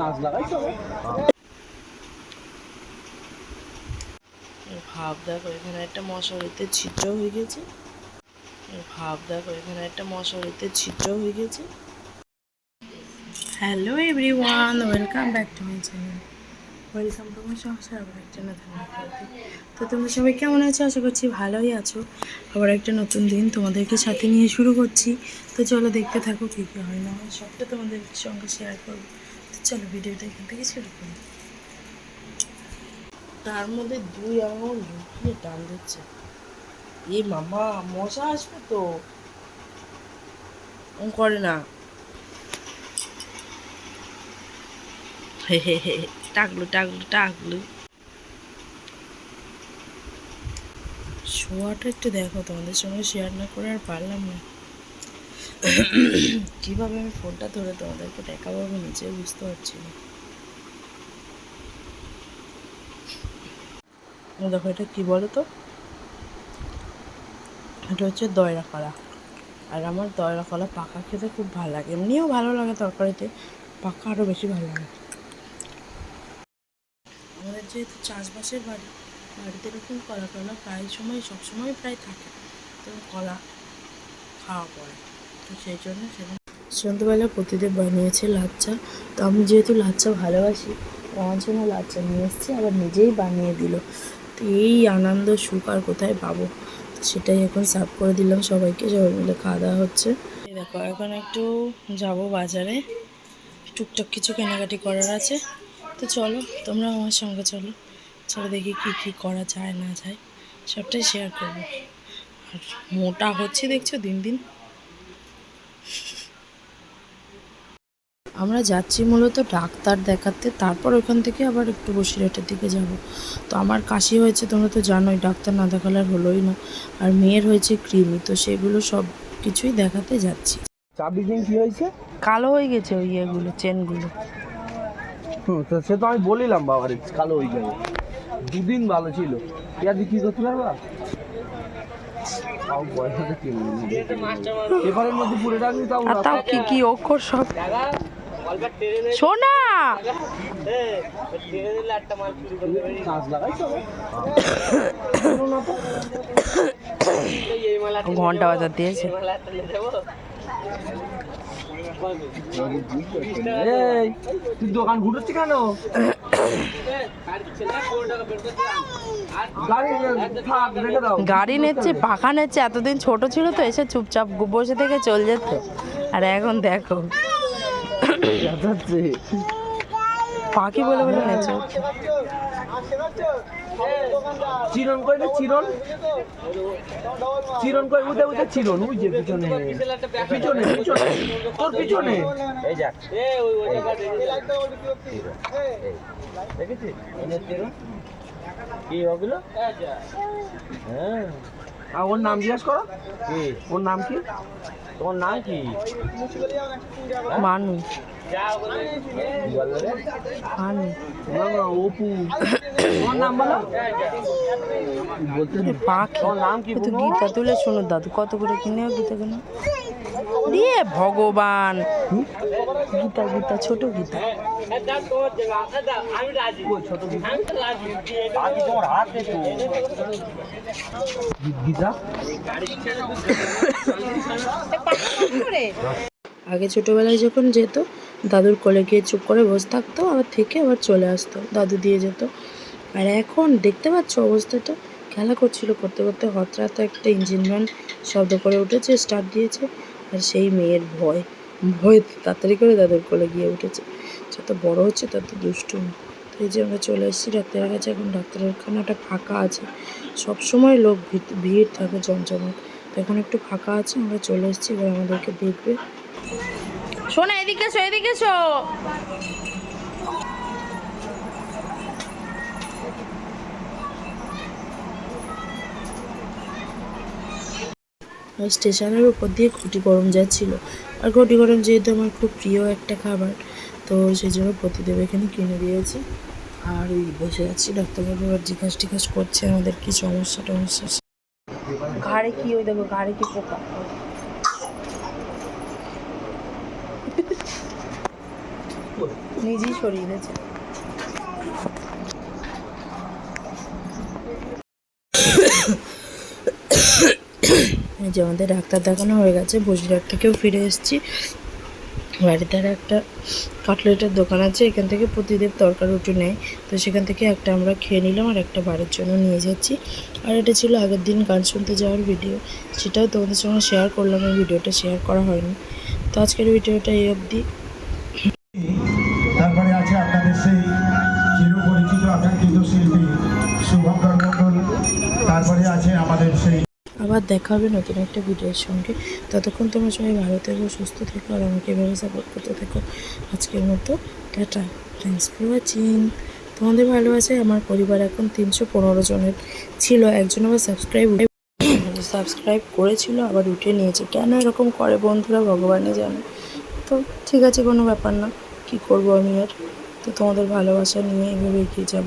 কাজ লাগাই তো। এই ভাব দেখো এখানে একটা মশারিতে ছিদ্র হয়ে গেছে। এই ভাব দেখো এখানে একটা মশারিতে ছিদ্র হয়ে গেছে। Hello everyone welcome back to my channel welcome my সংসার, আবার একটা নতুন তো তোমরা সবাই কেমন আছো? আশা করছি ভালোই আছো। আবার একটা নতুন দিন তোমাদেরকে সাথে নিয়ে শুরু করছি। তো চলো দেখতে থাকো কী কী হয় না সবটা তোমাদের সঙ্গে শেয়ার করব। তো চলো ভিডিওটা এখান থেকে শুরু করি। তার মধ্যে দুই আঙুল ঢুকিয়ে টান দিচ্ছে। এ মামা মশা আসবে তো। করে না। হে হে হে। টাকলু টাকলু টাকলু। শোয়াটা একটু দেখো, তোমাদের সঙ্গে শেয়ার না করে আর পারলাম না। কীভাবে আমি ফোনটা ধরে তোমাদেরকে দেখাবো আমি নিজেও বুঝতে পারছি না। দেখো, এটা কি বলো তো এটা হচ্ছে দয়রা কলা আর আমার দয়রা কলা পাকা খেতে খুব ভালো লাগে। এমনিও ভালো লাগে তরকারিতে, পাকা আরও বেশি ভালো লাগে। আমাদের যেহেতু চাষবাসের বাড়ি, বাড়িতে এরকম কলা কলা প্রায় সময় সবসময় প্রায় থাকে। তো কলা খাওয়া পড়ে। তো সেই জন্য সেখানে সন্ধ্যেবেলা প্রতিদেব বানিয়েছে লাচ্চা। তো আমি যেহেতু লাচ্চা ভালোবাসি আমার জন্য লাচ্চা নিয়ে এসেছি, আবার নিজেই বানিয়ে দিল। তো এই আনন্দ, সুখ আর কোথায় পাবো? সেটাই এখন সার্ভ করে দিলাম সবাইকে, সবাই মিলে খাওয়া দাওয়া হচ্ছে। দেখো, এখন একটু যাব বাজারে। টুকটাক কিছু কেনাকাটি করার আছে। তো চলো তোমরা আমার সঙ্গে চলো। চলো দেখি কি কি করা যায় না যায়। সবটাই শেয়ার করব। আর মোটা হচ্ছে দেখছ দিন দিন। আমরা যাচ্ছি মূলত ডাক্তার দেখাতে তারপর ওখান থেকে আবার একটু বসিরহাটের দিকে যাব। তো আমার কাশি হয়েছে তোমরা তো জানোই ডাক্তার না দেখালে আর হলোই না। আর মেয়ের হয়েছে কৃমি তো সেগুলো সব কিছুই দেখাতে যাচ্ছি। চাবি কিং কি হয়েছে? কালো হয়ে গেছে ওই ইয়েগুলো চেনগুলো হুম তো সে তো আমি বলিলাম বাবার কালো হয়ে যাবে দুদিন ভালো ছিল। পেঁয়াজ কি করতে পারবা? পেপারের মধ্যে পুরে রাখবি তাও আর তাও কি কি অক্ষর সব? শোনা কাজ লাগাই তো। ঘণ্টা বাজার দিয়েছে। এই তুই দোকান কেন? গাড়ি নেচ্ছে পাখা নেচ্ছে এতদিন ছোট ছিল তো এসে চুপচাপ বসে থেকে চল যেত। আর এখন দেখো। পাখি বলে বলে নেছে চিরন কই না চিরন? চিরন কই উঠে উঠে চিরন ওই যে পিছনে। পিছনে পিছনে তোর পিছনে। এই যাক। এই যে চিরন কি হগুলো হ্যাঁ আর ওর নাম জিজ্ঞাসা করো। কি? ওর নাম কি? তোমার নাম কি? মানু গীতা তুলে শোনো দাদু কত করে কিনেও গীতা কেন দিয়ে ভগবান। গীতা গীতা ছোট গীতা? আগে ছোটোবেলায় যখন যেত দাদুর কোলে গিয়ে চুপ করে বসে থাকতো, আবার থেকে আবার চলে আসতো, দাদু দিয়ে যেত। আর এখন দেখতে পাচ্ছ অবস্থাটা খেলা করছিল করতে করতে হঠাৎ একটা ইঞ্জিন শব্দ করে উঠেছে স্টার্ট দিয়েছে, আর সেই মেয়ের ভয় ভয় তাড়াতাড়ি করে দাদুর কোলে গিয়ে উঠেছে। যত বড় হচ্ছে তত দুষ্টু। এই যে আমরা চলে এসেছি ডাক্তারের কাছে, এখন ডাক্তারের খানাটা ফাঁকা আছে। সব সময় লোক ভিড় থাকে জমজমাট। তো এখন একটু ফাঁকা আছে, আমরা চলে এসেছি, এবার আমাদেরকে দেখবে। শোনা এদিকে এসো এদিকে এসো। স্টেশনের উপর দিয়ে ঘটি গরম যাচ্ছিল। আর ঘটি গরম যেহেতু আমার খুব প্রিয় একটা খাবার তো সেই জন্য প্রতিদেব এখানে কিনে দিয়েছি। আর ওই বসে আছি ডাক্তারবাবু এবার জিজ্ঞাসা টিজ্ঞাসা করছে আমাদের কি সমস্যা টমস্যা ঘাড়ে কি ওই দেখো ঘাড়ে কি পোকা? নিজেই সরিয়ে যে আমাদের ডাক্তার দেখানো হয়ে গেছে বসিরহাট থেকেও ফিরে এসেছি। বাড়িতে আর একটা কাটলেটের দোকান আছে, এখান থেকে প্রতিদিন তরকারি রুটি নেয়। তো সেখান থেকে একটা আমরা খেয়ে নিলাম আর একটা বাড়ির জন্য নিয়ে যাচ্ছি। আর এটা ছিল আগের দিন গান শুনতে যাওয়ার ভিডিও। সেটাও তোমাদের সঙ্গে শেয়ার করলাম, এই ভিডিওটা শেয়ার করা হয়নি। তো আজকের ভিডিওটা এই অবধি। তারপরে আছে আপনাদের সেই চিরপরিচিত আকাঙ্ক্ষিত শিল্পী শুভঙ্কর মণ্ডল। তারপরে আছে আমাদের সেই আবার দেখা হবে নতুন একটা ভিডিওর সঙ্গে। ততক্ষণ তোমরা সবাই ভালো থেকো সুস্থ থেকো আর আমাকে এভাবে সাপোর্ট করতে থেকো। আজকের মতো টাটা। থ্যাংকস ফর ওয়াচিং তোমাদের ভালোবাসায় আমার পরিবার এখন তিনশো পনেরো জনের ছিল একজন আবার সাবস্ক্রাইব সাবস্ক্রাইব করেছিল, আবার উঠে নিয়েছে। কেন এরকম করে বন্ধুরা ভগবানই জানে। তো ঠিক আছে, কোনো ব্যাপার না। কী করব আমি আর? তো তোমাদের ভালোবাসা নিয়ে এভাবে এগিয়ে যাব।